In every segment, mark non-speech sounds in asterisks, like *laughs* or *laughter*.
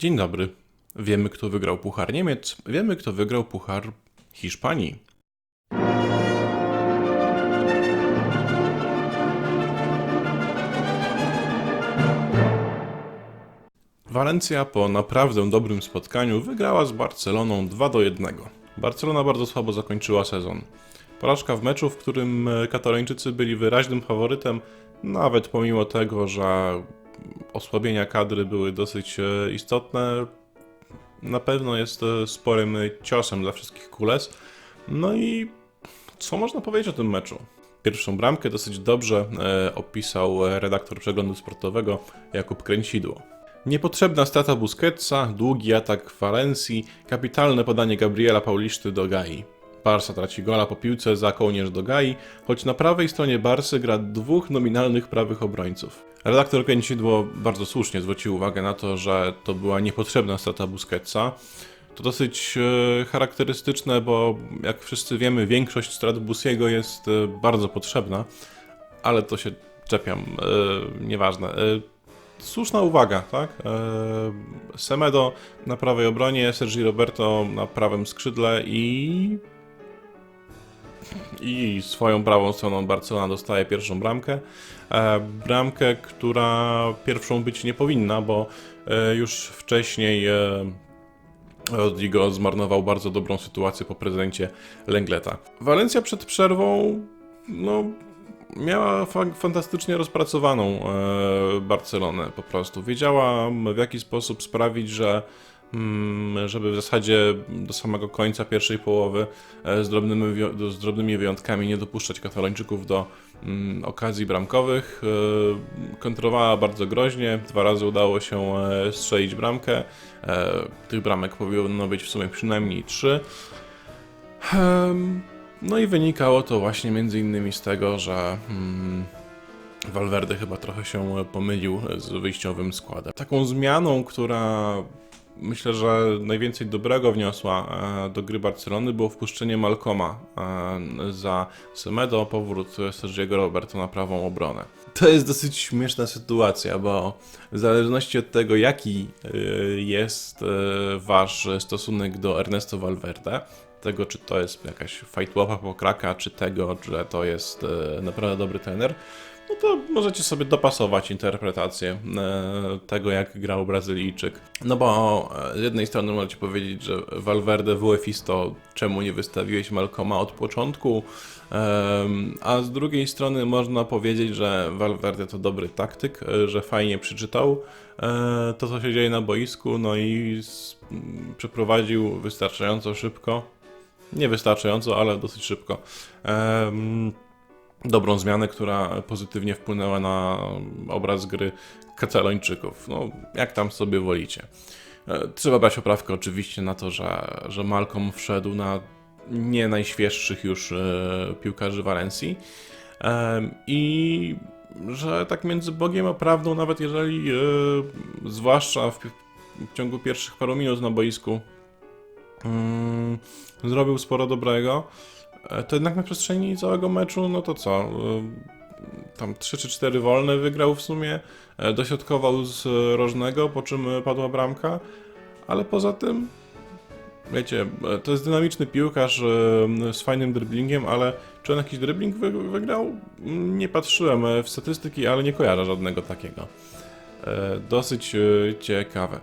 Dzień dobry. Wiemy, kto wygrał Puchar Niemiec, wiemy, kto wygrał Puchar Hiszpanii. Walencja po naprawdę dobrym spotkaniu wygrała z Barceloną 2 do 1. Barcelona bardzo słabo zakończyła sezon. Porażka w meczu, w którym katalończycy byli wyraźnym faworytem, nawet pomimo tego, że osłabienia kadry były dosyć e, istotne, na pewno jest e, sporym ciosem dla wszystkich kules. No i co można powiedzieć o tym meczu? Pierwszą bramkę dosyć dobrze e, opisał redaktor przeglądu sportowego Jakub Kręcidło. Niepotrzebna strata Busquetsa, długi atak Walencji, kapitalne podanie Gabriela Pauliszty do Gai. Barsa traci gola po piłce za kołnierz do Gai, choć na prawej stronie Barsy gra dwóch nominalnych prawych obrońców. Redaktor Kręcidło bardzo słusznie zwrócił uwagę na to, że to była niepotrzebna strata Busquetsa. To dosyć e, charakterystyczne, bo jak wszyscy wiemy, większość strat Busiego jest e, bardzo potrzebna, ale to się czepiam, e, nieważne. E, słuszna uwaga, tak? Semedo na prawej obronie, Sergi Roberto na prawym skrzydle i i swoją prawą stroną Barcelona dostaje pierwszą bramkę. E, bramkę, która pierwszą być nie powinna, bo e, już wcześniej e, Rodrigo zmarnował bardzo dobrą sytuację po prezydencie Lengleta. Walencja przed przerwą no, miała fa- fantastycznie rozpracowaną e, Barcelonę po prostu. Wiedziała w jaki sposób sprawić, że żeby w zasadzie do samego końca pierwszej połowy e, z drobnymi, z drobnymi wyjątkami nie dopuszczać katalończyków do mm, okazji bramkowych. E, Kontrowała bardzo groźnie, dwa razy udało się e, strzelić bramkę. Tych bramek powinno być w sumie przynajmniej trzy. No i wynikało to właśnie między innymi z tego, że mm, Valverde chyba trochę się pomylił z wyjściowym składem. Taką zmianą, która myślę, że najwięcej dobrego wniosła e, do gry Barcelony było wpuszczenie Malcoma e, za Semedo, powrót Sergiego Roberto na prawą obronę. To jest dosyć śmieszna sytuacja, bo w zależności od tego, jaki e, jest wasz stosunek do Ernesto Valverde, tego, czy to jest jakaś fajtłowa pokraka, czy tego, że to jest naprawdę dobry trener, no to możecie sobie dopasować interpretację e, tego, jak grał Brazylijczyk. No bo e, z jednej strony możecie powiedzieć, że Valverde WF-isto, czemu nie wystawiłeś Malcoma od początku, a z drugiej strony można powiedzieć, że Valverde to dobry taktyk, e, że fajnie przeczytał to, co się dzieje na boisku, no i s- m, przeprowadził wystarczająco szybko, nie wystarczająco, ale dosyć szybko, dobrą zmianę, która pozytywnie wpłynęła na obraz gry Katalończyków. No, jak tam sobie wolicie. E, Trzeba brać oprawkę oczywiście na to, że, że Malcolm wszedł na nie najświeższych już e, piłkarzy Walencji Em, i że tak między Bogiem a prawdą, nawet jeżeli, e, zwłaszcza w, w ciągu pierwszych paru minut na boisku, mm, zrobił sporo dobrego, e, to jednak na przestrzeni całego meczu, no to co? e, Tam 3 czy 4 wolne wygrał w sumie, e, dośrodkował z e, rożnego, po czym e, padła bramka, ale poza tym Wiecie, e, to jest dynamiczny piłkarz e, z fajnym dribblingiem, ale czy on jakiś dribbling wy wygrał? Nie patrzyłem e, w statystyki, ale nie kojarzę żadnego takiego. E, Dosyć e, ciekawe.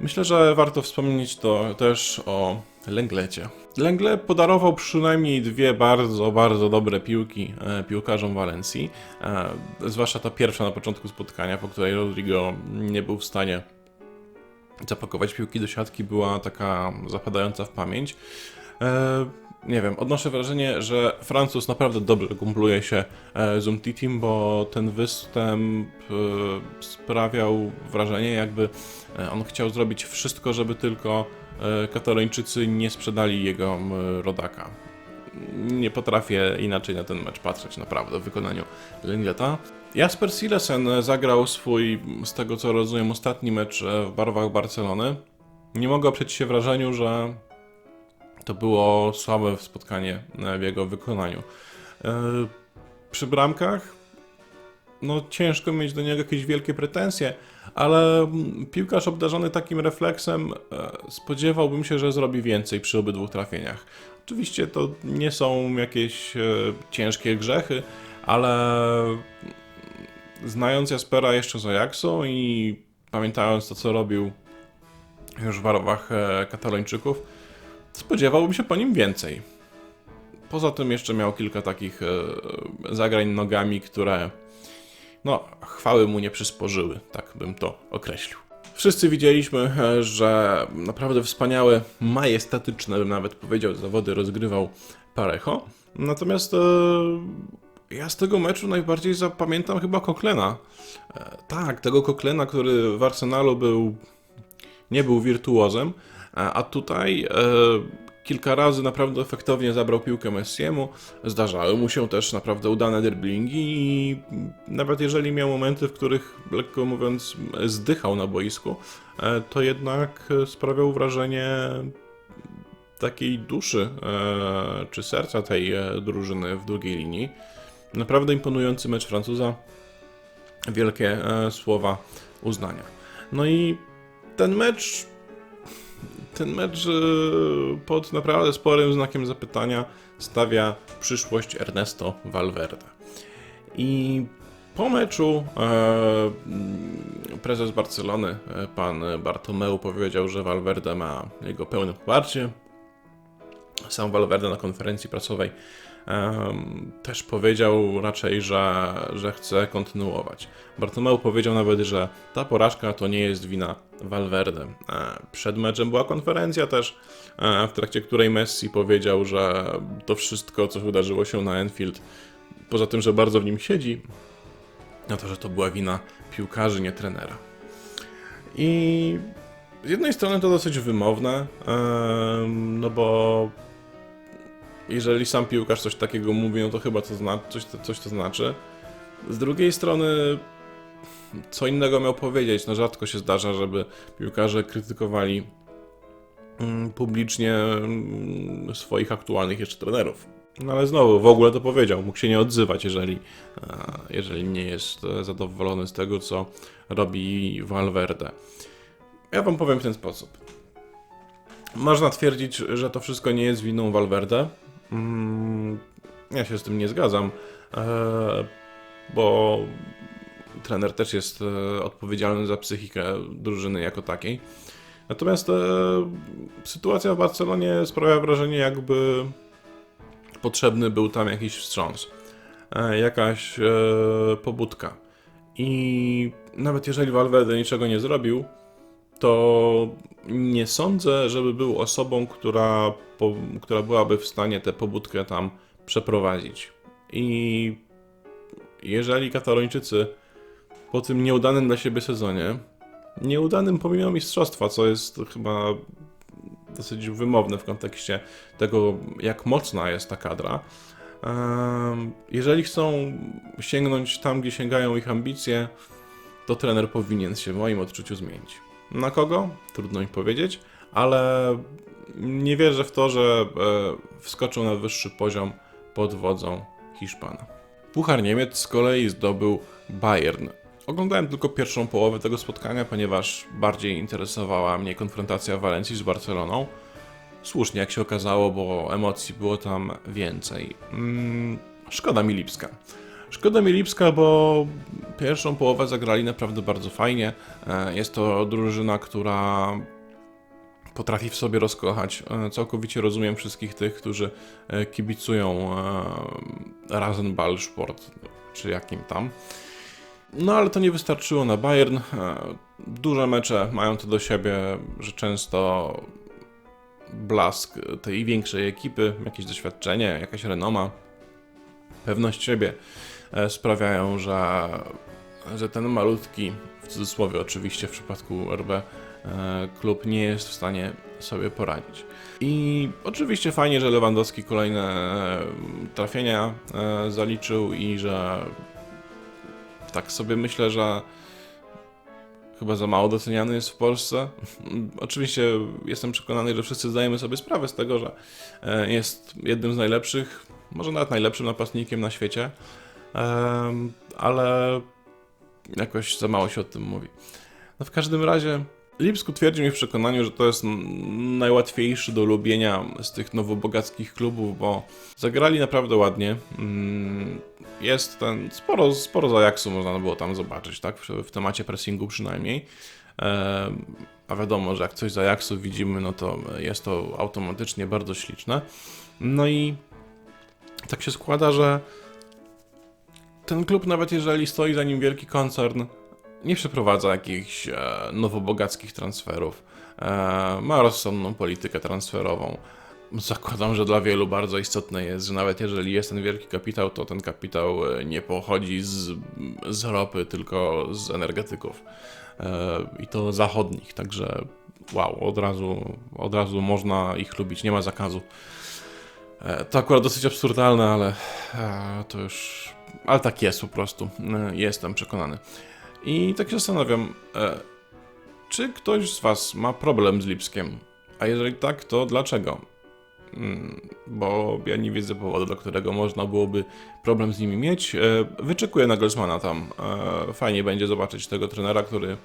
Myślę, że warto wspomnieć to też o Lenglecie. Lengle podarował przynajmniej dwie bardzo, bardzo dobre piłki e, piłkarzom Walencji. E, zwłaszcza ta pierwsza na początku spotkania, po której Rodrigo nie był w stanie zapakować piłki do siatki była taka zapadająca w pamięć. E, nie wiem, odnoszę wrażenie, że Francuz naprawdę dobrze kumpluje się e, z Umtitim, bo ten występ e, sprawiał wrażenie, jakby e, on chciał zrobić wszystko, żeby tylko Katalończycy nie sprzedali jego rodaka. Nie potrafię inaczej na ten mecz patrzeć, naprawdę, w wykonaniu Lengleta. Jasper Silesen zagrał swój, z tego co rozumiem, ostatni mecz w barwach Barcelony. Nie mogę oprzeć się wrażeniu, że to było słabe spotkanie e, w jego wykonaniu. E, Przy bramkach no ciężko mieć do niego jakieś wielkie pretensje, ale mm, piłkarz obdarzony takim refleksem e, spodziewałbym się, że zrobi więcej przy obydwu trafieniach. Oczywiście to nie są jakieś ciężkie grzechy, ale znając Jaspera jeszcze z Ajaxu i pamiętając to, co robił już w barwach katalończyków, spodziewałbym się po nim więcej. Poza tym jeszcze miał kilka takich e, zagrań nogami, które no, chwały mu nie przysporzyły, tak bym to określił. Wszyscy widzieliśmy, e, że naprawdę wspaniałe, majestatyczne, bym nawet powiedział, zawody rozgrywał Parejo. Natomiast e, ja z tego meczu najbardziej zapamiętam chyba Koklena. E, tak, tego Koklena, który w Arsenalu był, nie był wirtuozem, a tutaj e, kilka razy naprawdę efektownie zabrał piłkę Messiemu. Zdarzały mu się też naprawdę udane dribblingi i nawet jeżeli miał momenty, w których, lekko mówiąc, zdychał na boisku, e, to jednak sprawiał wrażenie takiej duszy e, czy serca tej e, drużyny w drugiej linii. Naprawdę imponujący mecz Francuza. Wielkie e, słowa uznania. No i ten mecz. Ten mecz e, pod naprawdę sporym znakiem zapytania stawia przyszłość Ernesto Valverde. I po meczu e, mm, prezes Barcelony, e, pan Bartomeu, powiedział, że Valverde ma jego pełne poparcie. Sam Valverde na konferencji prasowej też powiedział raczej, że, że chce kontynuować. Bartomeu powiedział nawet, że ta porażka to nie jest wina Valverde. E, Przed meczem była konferencja też, e, w trakcie której Messi powiedział, że to wszystko, co wydarzyło się na Enfield, poza tym, że bardzo w nim siedzi, no to, że to była wina piłkarzy, nie trenera. I z jednej strony to dosyć wymowne, no bo jeżeli sam piłkarz coś takiego mówi, no to chyba to zna, coś, to, coś to znaczy. Z drugiej strony, co innego miał powiedzieć? No rzadko się zdarza, żeby piłkarze krytykowali mm, publicznie mm, swoich aktualnych jeszcze trenerów. No ale znowu, w ogóle to powiedział, mógł się nie odzywać, jeżeli, e, jeżeli nie jest zadowolony z tego, co robi Valverde. Ja wam powiem w ten sposób. Można twierdzić, że to wszystko nie jest winą Valverde. Mm, Ja się z tym nie zgadzam, e, bo trener też jest e, odpowiedzialny za psychikę drużyny jako takiej. Natomiast e, sytuacja w Barcelonie sprawia wrażenie, jakby potrzebny był tam jakiś wstrząs, jakaś pobudka. I nawet jeżeli Valverde niczego nie zrobił, to nie sądzę, żeby był osobą, która, po, która byłaby w stanie tę pobudkę tam przeprowadzić. I jeżeli Katalończycy po tym nieudanym dla siebie sezonie, nieudanym pomimo mistrzostwa, co jest chyba dosyć wymowne w kontekście tego, jak mocna jest ta kadra, jeżeli chcą sięgnąć tam, gdzie sięgają ich ambicje, to trener powinien się w moim odczuciu zmienić. Na kogo? Trudno mi powiedzieć, ale nie wierzę w to, że e, wskoczył na wyższy poziom pod wodzą Hiszpana. Puchar Niemiec z kolei zdobył Bayern. Oglądałem tylko pierwszą połowę tego spotkania, ponieważ bardziej interesowała mnie konfrontacja Walencji z Barceloną. Słusznie, jak się okazało, bo emocji było tam więcej. Mm, szkoda mi Lipska. Szkoda mi Lipska, bo pierwszą połowę zagrali naprawdę bardzo fajnie. E, Jest to drużyna, która potrafi w sobie rozkochać. E, Całkowicie rozumiem wszystkich tych, którzy e, kibicują Rasenballsport, czy jakim tam. No ale to nie wystarczyło na Bayern. Duże mecze mają to do siebie, że często blask tej większej ekipy, jakieś doświadczenie, jakaś renoma, pewność siebie sprawiają, że, że ten malutki, w cudzysłowie oczywiście w przypadku RB, e, klub nie jest w stanie sobie poradzić. I oczywiście fajnie, że Lewandowski kolejne e, trafienia e, zaliczył i że tak sobie myślę, że chyba za mało doceniany jest w Polsce. *laughs* Oczywiście jestem przekonany, że wszyscy zdajemy sobie sprawę z tego, że e, jest jednym z najlepszych, może nawet najlepszym napastnikiem na świecie. Ale jakoś za mało się o tym mówi. No w każdym razie Lipsk utwierdził mnie w przekonaniu, że to jest najłatwiejszy do lubienia z tych nowobogackich klubów, bo zagrali naprawdę ładnie. Mm, Jest ten, sporo, sporo z Ajaxu można było tam zobaczyć, tak? W, temacie pressingu przynajmniej. A wiadomo, że jak coś z Ajaxu widzimy, no to jest to automatycznie bardzo śliczne. No i tak się składa, że ten klub, nawet jeżeli stoi za nim wielki koncern, nie przeprowadza jakichś e, nowobogackich transferów. E, ma rozsądną politykę transferową. Zakładam, że dla wielu bardzo istotne jest, że nawet jeżeli jest ten wielki kapitał, to ten kapitał e, nie pochodzi z, z ropy, tylko z energetyków. E, I to zachodnich, także wow, od razu, od razu można ich lubić, nie ma zakazu. E, To akurat dosyć absurdalne, ale e, to już. Ale tak jest po prostu. E, Jestem przekonany. I tak się zastanawiam, e, czy ktoś z Was ma problem z Lipskiem? A jeżeli tak, to dlaczego? Mm, Bo ja nie widzę powodu, dla którego można byłoby problem z nimi mieć. E, Wyczekuję Nagelsmana tam. Fajnie będzie zobaczyć tego trenera, który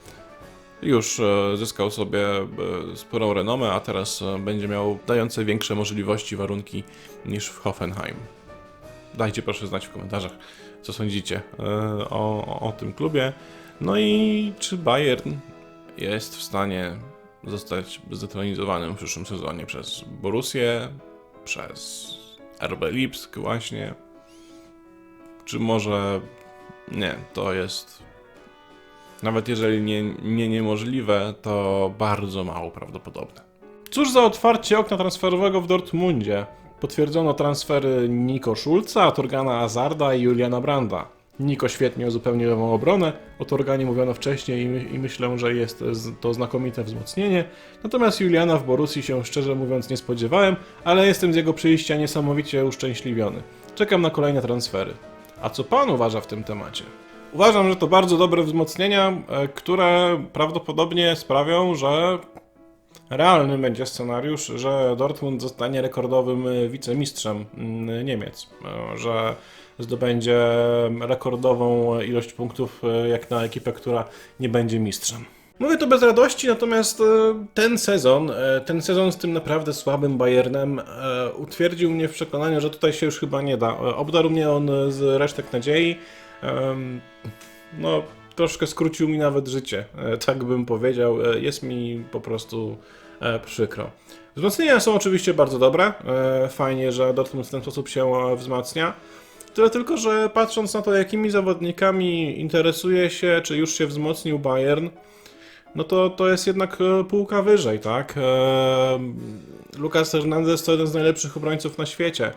już zyskał sobie sporą renomę, a teraz będzie miał dające większe możliwości, warunki niż w Hoffenheim. Dajcie proszę znać w komentarzach, co sądzicie e, o, o tym klubie. No i czy Bayern jest w stanie zostać zdetronizowanym w przyszłym sezonie przez Borussię, przez RB Lipsk właśnie? Czy może nie, to jest nawet jeżeli nie, nie niemożliwe, to bardzo mało prawdopodobne. Cóż za otwarcie okna transferowego w Dortmundzie. Potwierdzono transfery Niko Schulza, Torgana Azarda i Juliana Branda. Niko świetnie uzupełnił lewą obronę, o Torganie mówiono wcześniej i, my, i myślę, że jest to znakomite wzmocnienie. Natomiast Juliana w Borussii się szczerze mówiąc nie spodziewałem, ale jestem z jego przyjścia niesamowicie uszczęśliwiony. Czekam na kolejne transfery. A co pan uważa w tym temacie? Uważam, że to bardzo dobre wzmocnienia, e, które prawdopodobnie sprawią, że realny będzie scenariusz, że Dortmund zostanie rekordowym wicemistrzem mm, Niemiec, że zdobędzie rekordową ilość punktów e, jak na ekipę, która nie będzie mistrzem. Mówię to bez radości, natomiast e, ten sezon, e, ten sezon z tym naprawdę słabym Bayernem utwierdził mnie w przekonaniu, że tutaj się już chyba nie da. Obdarł mnie on z resztek nadziei. No, troszkę skrócił mi nawet życie, e, tak bym powiedział. E, Jest mi po prostu e, przykro. Wzmocnienia są oczywiście bardzo dobre. Fajnie, że Dortmund w ten sposób się wzmacnia. Tyle tylko, że patrząc na to, jakimi zawodnikami interesuje się, czy już się wzmocnił Bayern, no to to jest jednak półka wyżej, tak? Lucas Hernandez to jeden z najlepszych obrońców na świecie.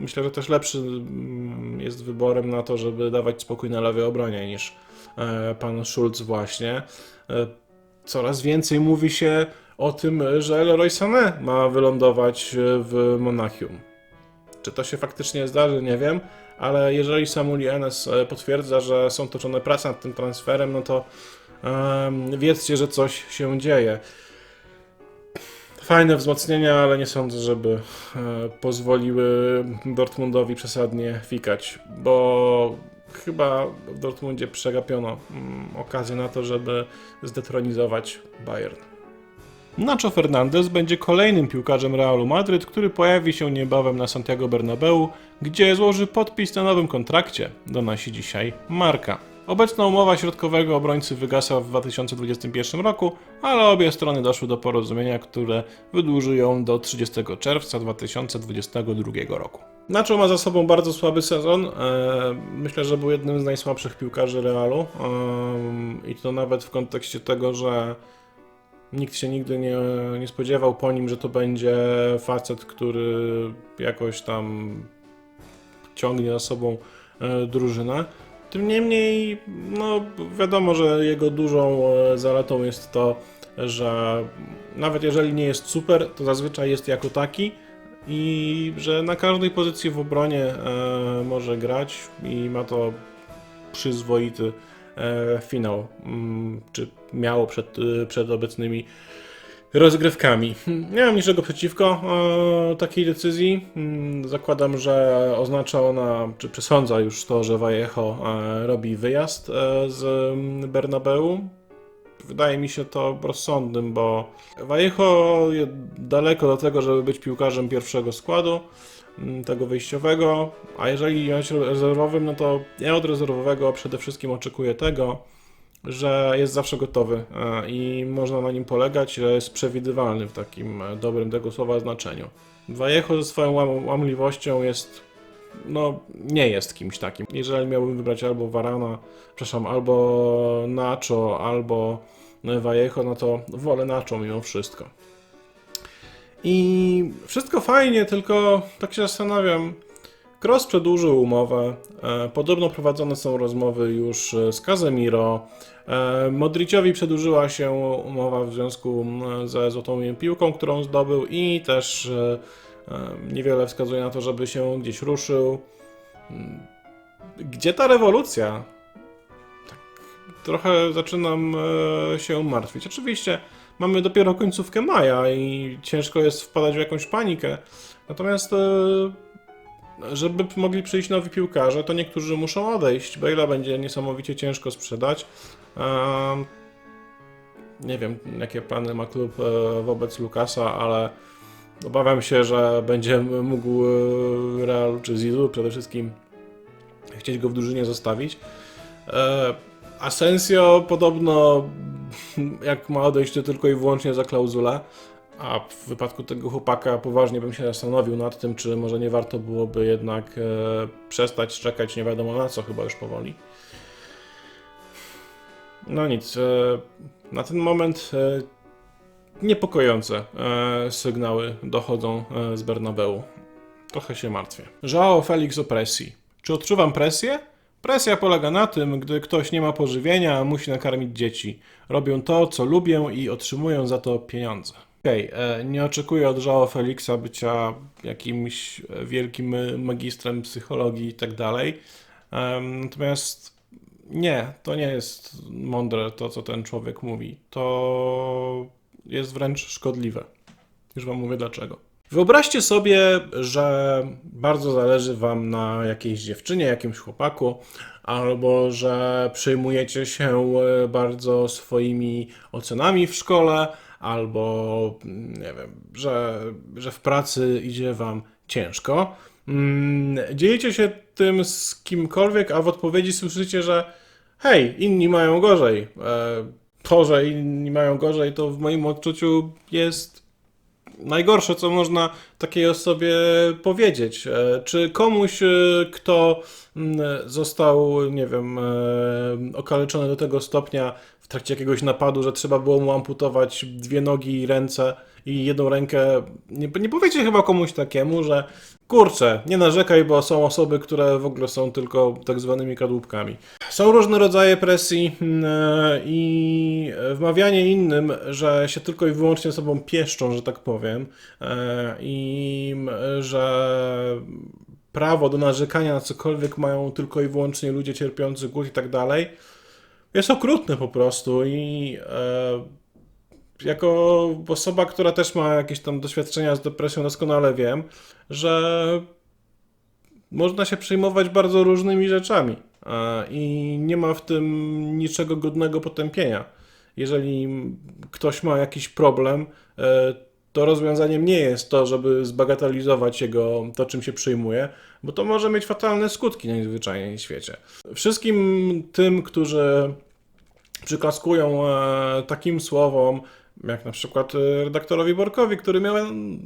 Myślę, że też lepszy mm, jest wyborem na to, żeby dawać spokój na lewej obronie niż e, pan Schulz właśnie. E, Coraz więcej mówi się o tym, że Leroy Sané ma wylądować e, w Monachium. Czy to się faktycznie zdarzy, nie wiem, ale jeżeli Samuel Enes potwierdza, że są toczone prace nad tym transferem, no to wiedzcie, że coś się dzieje. Fajne wzmocnienia, ale nie sądzę, żeby e, pozwoliły Dortmundowi przesadnie fikać, bo chyba w Dortmundzie przegapiono mm, okazję na to, żeby zdetronizować Bayern. Nacho Fernandez będzie kolejnym piłkarzem Realu Madryt, który pojawi się niebawem na Santiago Bernabeu, gdzie złoży podpis na nowym kontrakcie, donosi dzisiaj Marka. Obecna umowa środkowego obrońcy wygasa w 2021 roku, ale obie strony doszły do porozumienia, które wydłuży ją do 30 czerwca 2022 roku. Nacho ma za sobą bardzo słaby sezon. e, Myślę, że był jednym z najsłabszych piłkarzy Realu. em, I to nawet w kontekście tego, że nikt się nigdy nie, nie spodziewał po nim, że to będzie facet, który jakoś tam ciągnie za sobą e, drużynę. Tym niemniej, no wiadomo, że jego dużą e, zaletą jest to, że nawet jeżeli nie jest super, to zazwyczaj jest jako taki i że na każdej pozycji w obronie e, może grać i ma to przyzwoity e, finał, mm, czy miało przed, przed obecnymi rozgrywkami. Nie mam niczego przeciwko e, takiej decyzji. Mm, Zakładam, że oznacza ona, czy przesądza już to, że Vallejo e, robi wyjazd e, z mm, Bernabeu. Wydaje mi się to rozsądnym, bo Vallejo jest daleko do tego, żeby być piłkarzem pierwszego składu, mm, tego wyjściowego, a jeżeli jest rezerwowym, no to ja od rezerwowego przede wszystkim oczekuję tego, że jest zawsze gotowy e, i można na nim polegać, że jest przewidywalny w takim e, dobrym tego słowa znaczeniu. Vallejo ze swoją łam- łamliwością jest, no nie jest kimś takim. Jeżeli miałbym wybrać albo Varana, przepraszam, albo Nacho, albo Vallejo, no to wolę Nacho mimo wszystko. I wszystko fajnie, tylko tak się zastanawiam, Kroos przedłużył umowę. E, Podobno prowadzone są rozmowy już e, z Casemiro. E, Modriciowi przedłużyła się umowa w związku ze złotą piłką, którą zdobył i też niewiele wskazuje na to, żeby się gdzieś ruszył. Mm, Gdzie ta rewolucja? Tak, trochę zaczynam się martwić. Oczywiście mamy dopiero końcówkę maja i ciężko jest wpadać w jakąś panikę. Natomiast żeby mogli przyjść nowi piłkarze, to niektórzy muszą odejść. Bale'a będzie niesamowicie ciężko sprzedać. Nie wiem, jakie plany ma klub e, wobec Lukasa, ale obawiam się, że będzie mógł e, Real czy Zizu przede wszystkim chcieć go w drużynie zostawić. E, Asensio podobno jak ma odejść to tylko i wyłącznie za klauzulę. A w wypadku tego chłopaka poważnie bym się zastanowił nad tym, czy może nie warto byłoby jednak e, przestać czekać nie wiadomo na co, chyba już powoli. No nic, e, na ten moment e, niepokojące e, sygnały dochodzą e, z Bernabeu. Trochę się martwię. Joao Felix o presji. Czy odczuwam presję? Presja polega na tym, gdy ktoś nie ma pożywienia, musi nakarmić dzieci. Robią to, co lubią i otrzymują za to pieniądze. Okej, e, nie oczekuję od Joao Felixa bycia jakimś e, wielkim e, magistrem psychologii i tak dalej. Natomiast nie, to nie jest mądre to, co ten człowiek mówi. To jest wręcz szkodliwe. Już wam mówię dlaczego. Wyobraźcie sobie, że bardzo zależy wam na jakiejś dziewczynie, jakimś chłopaku, albo że przejmujecie się bardzo swoimi ocenami w szkole, albo mm, nie wiem, że, że w pracy idzie wam ciężko. Mm, Dzielicie się tym z kimkolwiek, a w odpowiedzi słyszycie, że hej, inni mają gorzej. E, To, że inni mają gorzej, to w moim odczuciu jest najgorsze, co można takiej osobie powiedzieć. E, Czy komuś, e, kto mm, został, nie wiem, okaleczony do tego stopnia trakcie jakiegoś napadu, że trzeba było mu amputować dwie nogi i ręce i jedną rękę, nie, nie powiecie chyba komuś takiemu, że kurczę, nie narzekaj, bo są osoby, które w ogóle są tylko tak zwanymi kadłubkami. Są różne rodzaje presji mm, e, i wmawianie innym, że się tylko i wyłącznie sobą pieszczą, że tak powiem, e, i że prawo do narzekania na cokolwiek mają tylko i wyłącznie ludzie cierpiący głód i tak dalej, jest okrutne po prostu i e, jako osoba, która też ma jakieś tam doświadczenia z depresją, doskonale wiem, że można się przejmować bardzo różnymi rzeczami e, i nie ma w tym niczego godnego potępienia. Jeżeli ktoś ma jakiś problem, e, to rozwiązaniem nie jest to, żeby zbagatelizować jego to, czym się przyjmuje, bo to może mieć fatalne skutki najzwyczajniej w świecie. Wszystkim tym, którzy przyklaskują e, takim słowom, jak na przykład e, redaktorowi Borkowi, który miał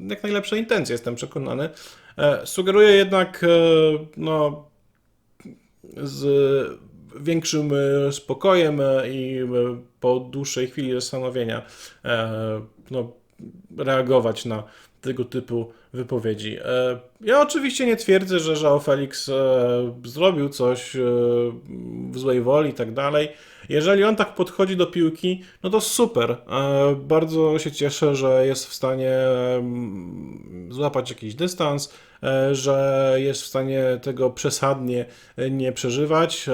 jak najlepsze intencje, jestem przekonany, e, sugeruje jednak no, z większym spokojem i po dłuższej chwili zastanowienia no, reagować na tego typu wypowiedzi. E, Ja oczywiście nie twierdzę, że Joao Felix e, zrobił coś e, w złej woli i tak dalej. Jeżeli on tak podchodzi do piłki, no to super. Bardzo się cieszę, że jest w stanie złapać jakiś dystans, że jest w stanie tego przesadnie nie przeżywać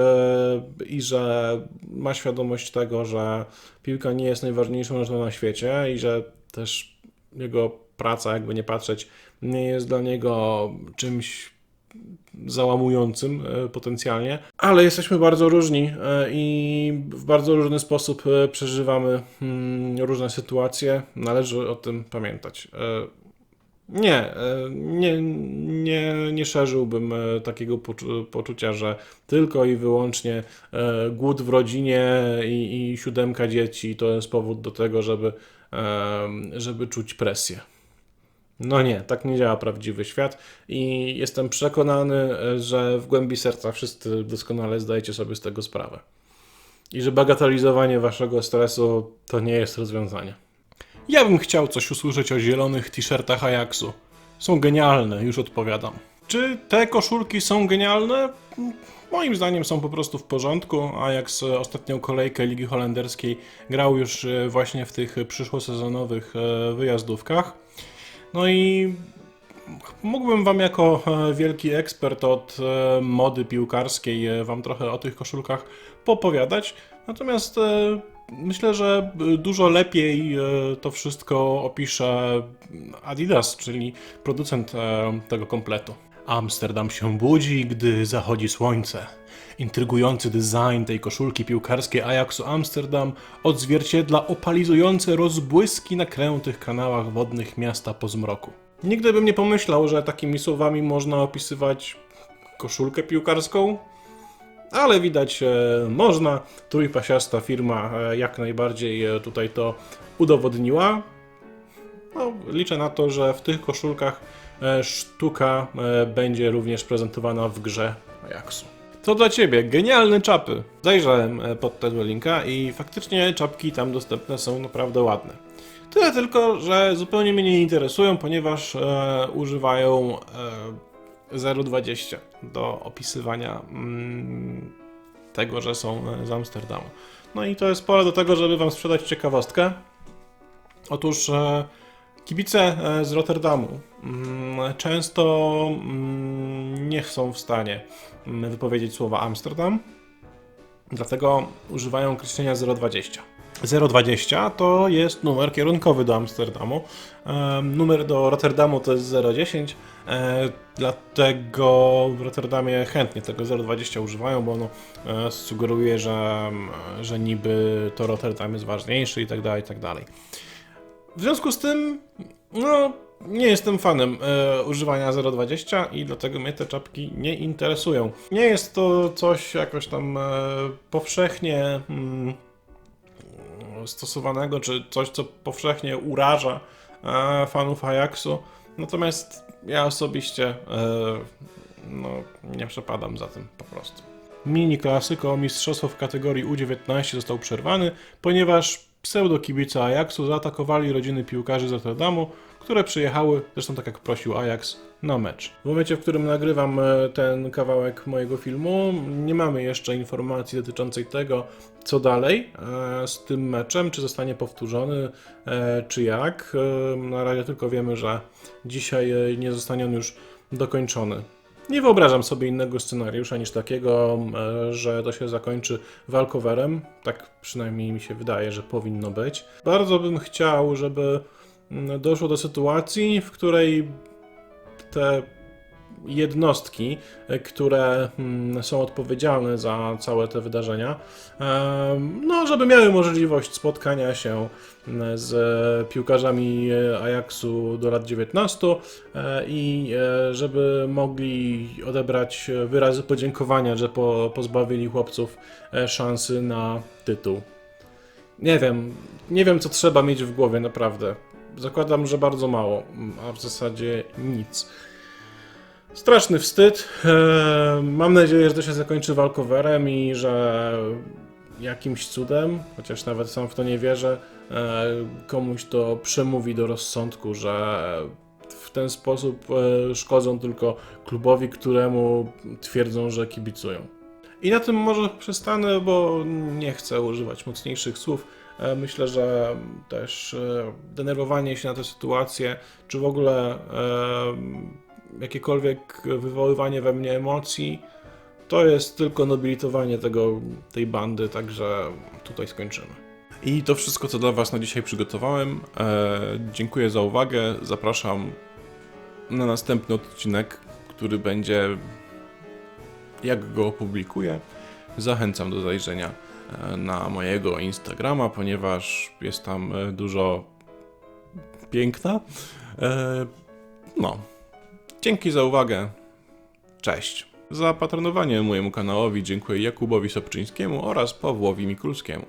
i że ma świadomość tego, że piłka nie jest najważniejszą rzeczą na świecie i że też jego praca, jakby nie patrzeć, nie jest dla niego czymś załamującym e, potencjalnie, ale jesteśmy bardzo różni e, i w bardzo różny sposób e, przeżywamy mm, różne sytuacje. Należy o tym pamiętać. Nie, nie, nie, nie szerzyłbym takiego poczu- poczucia, że tylko i wyłącznie głód w rodzinie i, i siódemka dzieci to jest powód do tego, żeby, żeby czuć presję. No nie, tak nie działa prawdziwy świat i jestem przekonany, e, że w głębi serca wszyscy doskonale zdajecie sobie z tego sprawę. I że bagatelizowanie waszego stresu to nie jest rozwiązanie. Ja bym chciał coś usłyszeć o zielonych t-shirtach Ajaxu. Są genialne, już odpowiadam. Czy te koszulki są genialne? Moim zdaniem są po prostu w porządku. Ajax ostatnią kolejkę Ligi Holenderskiej grał już e, właśnie w tych przyszłosezonowych e, wyjazdówkach. No i mógłbym wam jako e, wielki ekspert od e, mody piłkarskiej e, wam trochę o tych koszulkach popowiadać. Natomiast myślę, że dużo lepiej to wszystko opisze Adidas, czyli producent tego kompletu. Amsterdam się budzi, gdy zachodzi słońce. Intrygujący design tej koszulki piłkarskiej Ajaxu Amsterdam odzwierciedla opalizujące rozbłyski na krętych kanałach wodnych miasta po zmroku. Nigdy bym nie pomyślał, że takimi słowami można opisywać koszulkę piłkarską, ale widać e, można. Trójpasiasta firma e, jak najbardziej e, tutaj to udowodniła. No, liczę na to, że w tych koszulkach sztuka e, będzie również prezentowana w grze Ajaxu. To dla Ciebie, genialne czapy. Zajrzałem e, pod tego linka i faktycznie czapki tam dostępne są naprawdę ładne. Tyle tylko, że zupełnie mnie nie interesują, ponieważ e, używają e, 0,20 do opisywania mm, tego, że są e, z Amsterdamu. No i to jest pole do tego, żeby Wam sprzedać ciekawostkę. Otóż e, kibice e, z Rotterdamu mm, często mm, nie są w stanie mm, wypowiedzieć słowa Amsterdam, dlatego używają określenia 020. 020 to jest numer kierunkowy do Amsterdamu. Em, Numer do Rotterdamu to jest 010, e, dlatego w Rotterdamie chętnie tego 020 używają, bo ono e, sugeruje, że, że niby to Rotterdam jest ważniejszy i tak dalej, i tak dalej. W związku z tym, no, nie jestem fanem e, używania 020 i dlatego mnie te czapki nie interesują. Nie jest to coś jakoś tam e, powszechnie mm, stosowanego, czy coś, co powszechnie uraża e, fanów Ajaxu. Natomiast ja osobiście e, no, nie przepadam za tym po prostu. Mini klasyko mistrzostwo w kategorii U19 został przerwany, ponieważ pseudo-kibice Ajaxu zaatakowali rodziny piłkarzy z Rotterdamu, które przyjechały, zresztą tak jak prosił Ajax, na mecz. W momencie, w którym nagrywam e, ten kawałek mojego filmu, nie mamy jeszcze informacji dotyczącej tego, co dalej e, z tym meczem, czy zostanie powtórzony, e, czy jak. Na razie tylko wiemy, że dzisiaj nie zostanie on już dokończony. Nie wyobrażam sobie innego scenariusza niż takiego, e, że to się zakończy walkowerem. Tak przynajmniej mi się wydaje, że powinno być. Bardzo bym chciał, żeby doszło do sytuacji, w której te jednostki, e, które mm, są odpowiedzialne za całe te wydarzenia, em, no, żeby miały możliwość spotkania się mm, z piłkarzami e, Ajaxu do lat 19 e, i e, żeby mogli odebrać wyrazy podziękowania, że po, pozbawili chłopców e, szansy na tytuł. Nie wiem, nie wiem co trzeba mieć w głowie naprawdę. Zakładam, że bardzo mało, a w zasadzie nic. Straszny wstyd. Eee, Mam nadzieję, że to się zakończy walkowerem i że jakimś cudem, chociaż nawet sam w to nie wierzę, e, komuś to przemówi do rozsądku, że w ten sposób e, szkodzą tylko klubowi, któremu twierdzą, że kibicują. I na tym może przestanę, bo nie chcę używać mocniejszych słów. E, Myślę, że też e, denerwowanie się na tę sytuację, czy w ogóle e, jakiekolwiek wywoływanie we mnie emocji, to jest tylko nobilitowanie tego, tej bandy, także tutaj skończymy. I to wszystko, co dla Was na dzisiaj przygotowałem. E, dziękuję za uwagę. Zapraszam na następny odcinek, który będzie, jak go opublikuję. Zachęcam do zajrzenia e, na mojego Instagrama, ponieważ jest tam e, dużo piękna. E, no. Dzięki za uwagę. Cześć. Za patronowanie mojemu kanałowi dziękuję Jakubowi Sobczyńskiemu oraz Pawłowi Mikulskiemu.